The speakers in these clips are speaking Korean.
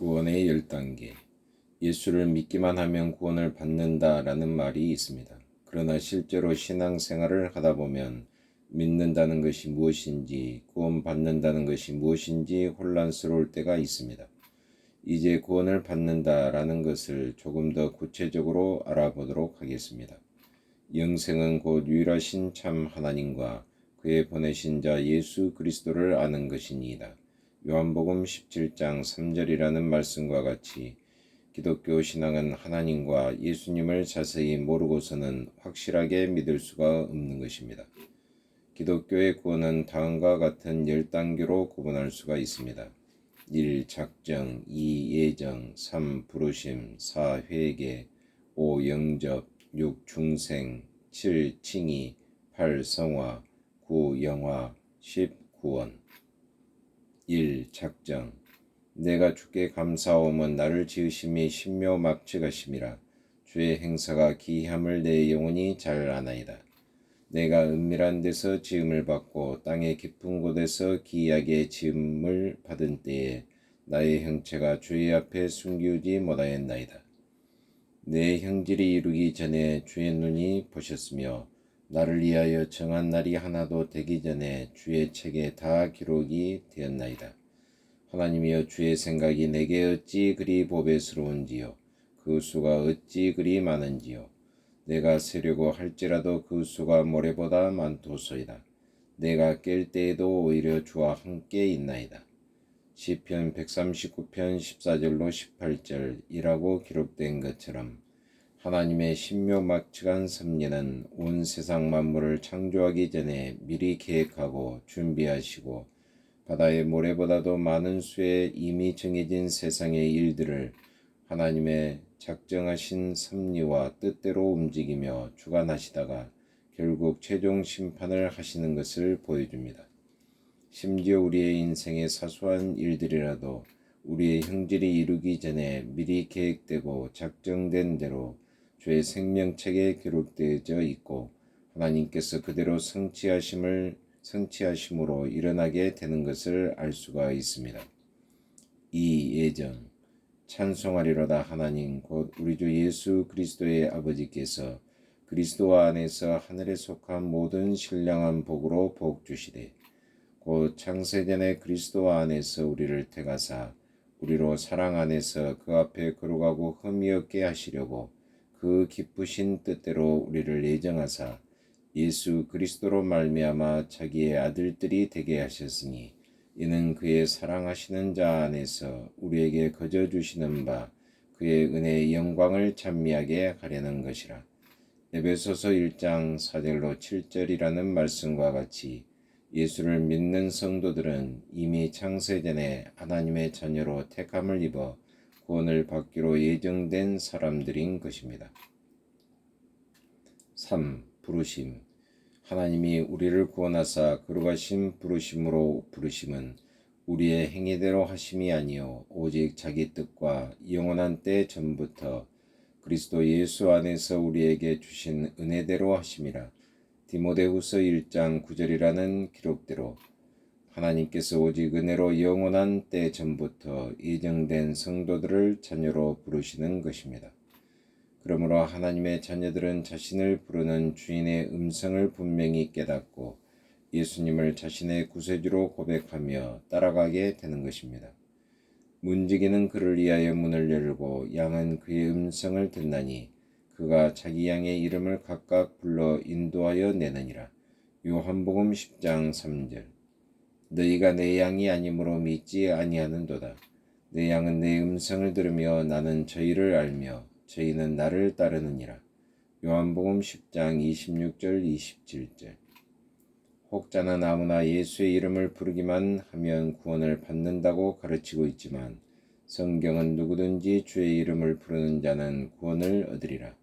구원의 열 단계. 예수를 믿기만 하면 구원을 받는다라는 말이 있습니다. 그러나 실제로 신앙생활을 하다 보면 믿는다는 것이 무엇인지, 구원받는다는 것이 무엇인지 혼란스러울 때가 있습니다. 이제 구원을 받는다라는 것을 조금 더 구체적으로 알아보도록 하겠습니다. 영생은 곧 유일하신 참 하나님과 그의 보내신 자 예수 그리스도를 아는 것이니이다. 요한복음 17장 3절이라는 말씀과 같이 기독교 신앙은 하나님과 예수님을 자세히 모르고서는 확실하게 믿을 수가 없는 것입니다. 기독교의 구원은 다음과 같은 열 단계로 구분할 수가 있습니다. 1. 작정 2. 예정 3. 부르심 4. 회개 5. 영접 6. 중생 7. 칭의 8. 성화 9. 영화 10. 구원 1. 작정 내가 주께 감사하오면 나를 지으심이 신묘막측하심이라 주의 행사가 기함을 내 영혼이 잘 아나이다. 내가 은밀한 데서 지음을 받고 땅의 깊은 곳에서 기이하게 지음을 받은 때에 나의 형체가 주의 앞에 숨기우지 못하였나이다. 내 형질이 이루기 전에 주의 눈이 보셨으며 나를 위하여 정한 날이 하나도 되기 전에 주의 책에 다 기록이 되었나이다. 하나님이여 주의 생각이 내게 어찌 그리 보배스러운지요 그 수가 어찌 그리 많은지요 내가 세려고 할지라도 그 수가 모래보다 많도소이다. 내가 깰 때에도 오히려 주와 함께 있나이다. 시편 139편 14절로 18절이라고 기록된 것처럼 하나님의 신묘막측한 섭리는 온 세상 만물을 창조하기 전에 미리 계획하고 준비하시고 바다의 모래보다도 많은 수에 이미 정해진 세상의 일들을 하나님의 작정하신 섭리와 뜻대로 움직이며 주관하시다가 결국 최종 심판을 하시는 것을 보여줍니다. 심지어 우리의 인생의 사소한 일들이라도 우리의 형질이 이루기 전에 미리 계획되고 작정된 대로 주의 생명책에 기록되어져 있고 하나님께서 그대로 성취하심을 성취하심으로 일어나게 되는 것을 알 수가 있습니다. 이 예정 찬송하리로다 하나님 곧 우리 주 예수 그리스도의 아버지께서 그리스도 안에서 하늘에 속한 모든 신령한 복으로 복 주시되 곧 창세전에 그리스도 안에서 우리를 택하사 우리로 사랑 안에서 그 앞에 거룩하고 흠이 없게 하시려고 그 기쁘신 뜻대로 우리를 예정하사 예수 그리스도로 말미암아 자기의 아들들이 되게 하셨으니 이는 그의 사랑하시는 자 안에서 우리에게 거저 주시는 바 그의 은혜의 영광을 찬미하게 하려는 것이라. 에베소서 1장 4절로 7절이라는 말씀과 같이 예수를 믿는 성도들은 이미 창세전에 하나님의 자녀로 택함을 입어 구원을 받기로 예정된 사람들인 것입니다. 3. 부르심 하나님이 우리를 구원하사 거룩하신 부르심으로 부르심은 우리의 행위대로 하심이 아니요 오직 자기 뜻과 영원한 때 전부터 그리스도 예수 안에서 우리에게 주신 은혜대로 하심이라 디모데후서 1장 9절이라는 기록대로 하나님께서 오직 은혜로 영원한 때 전부터 예정된 성도들을 자녀로 부르시는 것입니다. 그러므로 하나님의 자녀들은 자신을 부르는 주인의 음성을 분명히 깨닫고 예수님을 자신의 구세주로 고백하며 따라가게 되는 것입니다. 문지기는 그를 위하여 문을 열고 양은 그의 음성을 듣나니 그가 자기 양의 이름을 각각 불러 인도하여 내느니라. 요한복음 10장 3절 너희가 내 양이 아니므로 믿지 아니하는도다. 내 양은 내 음성을 들으며 나는 저희를 알며 저희는 나를 따르느니라. 요한복음 10장 26절 27절 혹자는 아무나 예수의 이름을 부르기만 하면 구원을 받는다고 가르치고 있지만 성경은 누구든지 주의 이름을 부르는 자는 구원을 얻으리라.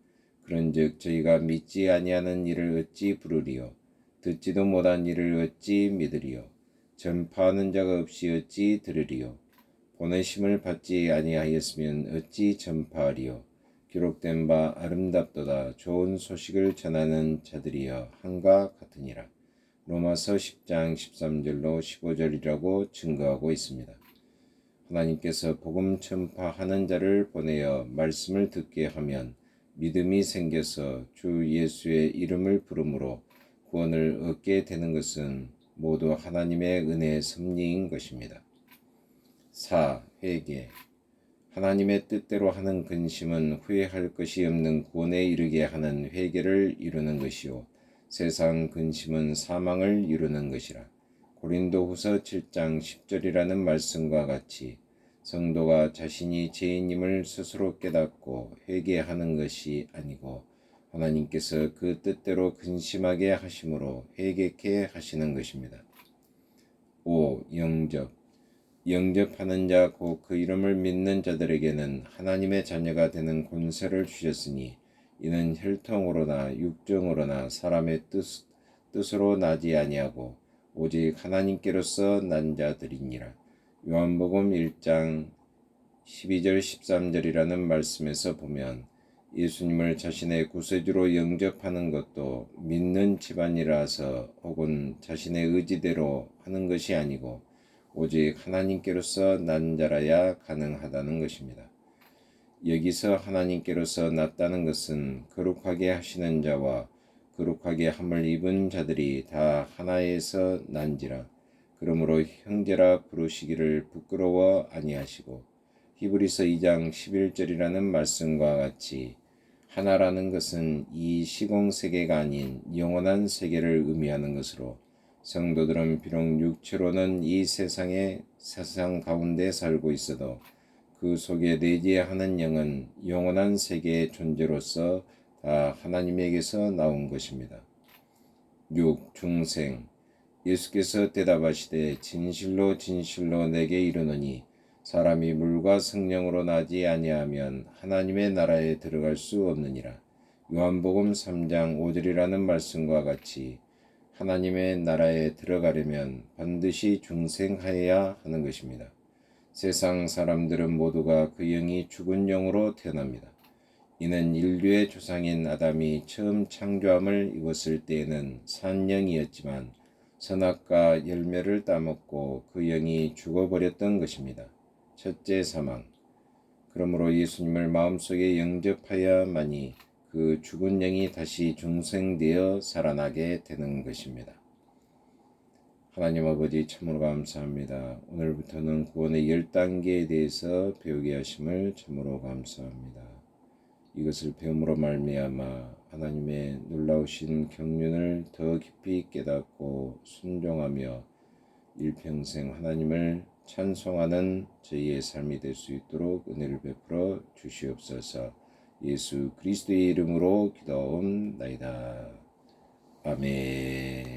그런즉 저희가 믿지 아니하는 이를 어찌 부르리요 듣지도 못한 이를 어찌 믿으리요 전파하는 자가 없이 어찌 들으리요? 보내심을 받지 아니하였으면 어찌 전파하리요? 기록된 바 아름답도다. 좋은 소식을 전하는 자들이여 한가 같으니라. 로마서 10장 13절로 15절이라고 증거하고 있습니다. 하나님께서 복음 전파하는 자를 보내어 말씀을 듣게 하면 믿음이 생겨서 주 예수의 이름을 부름으로 구원을 얻게 되는 것은 모두 하나님의 은혜의 섭리인 것입니다. 4. 회개 하나님의 뜻대로 하는 근심은 후회할 것이 없는 구원에 이르게 하는 회개를 이루는 것이요 세상 근심은 사망을 이루는 것이라. 고린도후서 7장 10절이라는 말씀과 같이 성도가 자신이 죄인임을 스스로 깨닫고 회개하는 것이 아니고 하나님께서 그 뜻대로 근심하게 하심으로 회개케 하시는 것입니다. 5. 영접 영접하는 자 곧 그 이름을 믿는 자들에게는 하나님의 자녀가 되는 권세를 주셨으니 이는 혈통으로나 육정으로나 사람의 뜻, 뜻으로 나지 아니하고 오직 하나님께로서 난 자들이니라. 요한복음 1장 12절 13절이라는 말씀에서 보면 예수님을 자신의 구세주로 영접하는 것도 믿는 집안이라서 혹은 자신의 의지대로 하는 것이 아니고 오직 하나님께로서 난 자라야 가능하다는 것입니다. 여기서 하나님께로서 났다는 것은 거룩하게 하시는 자와 거룩하게 함을 입은 자들이 다 하나에서 난지라 그러므로 형제라 부르시기를 부끄러워 아니하시고 히브리서 2장 11절이라는 말씀과 같이 하나라는 것은 이 시공 세계가 아닌 영원한 세계를 의미하는 것으로 성도들은 비록 육체로는 이 세상의 세상 가운데 살고 있어도 그 속에 내재하는 영은 영원한 세계의 존재로서 다 하나님에게서 나온 것입니다. 6. 중생 예수께서 대답하시되 진실로 진실로 내게 이르노니 사람이 물과 성령으로 나지 아니하면 하나님의 나라에 들어갈 수 없느니라. 요한복음 3장 5절이라는 말씀과 같이 하나님의 나라에 들어가려면 반드시 중생하여야 하는 것입니다. 세상 사람들은 모두가 그 영이 죽은 영으로 태어납니다. 이는 인류의 조상인 아담이 처음 창조함을 입었을 때에는 산 영이었지만 선악과 열매를 따먹고 그 영이 죽어버렸던 것입니다. 첫째 사망. 그러므로 예수님을 마음속에 영접하여야만이 그 죽은 영이 다시 중생되어 살아나게 되는 것입니다. 하나님 아버지 참으로 감사합니다. 오늘부터는 구원의 열 단계에 대해서 배우게 하심을 참으로 감사합니다. 이것을 배움으로 말미암아 하나님의 놀라우신 경륜을 더 깊이 깨닫고 순종하며 일평생 하나님을 찬송하는 저희의 삶이 될 수 있도록 은혜를 베풀어 주시옵소서. 예수 그리스도의 이름으로 기도옵나이다. 아멘.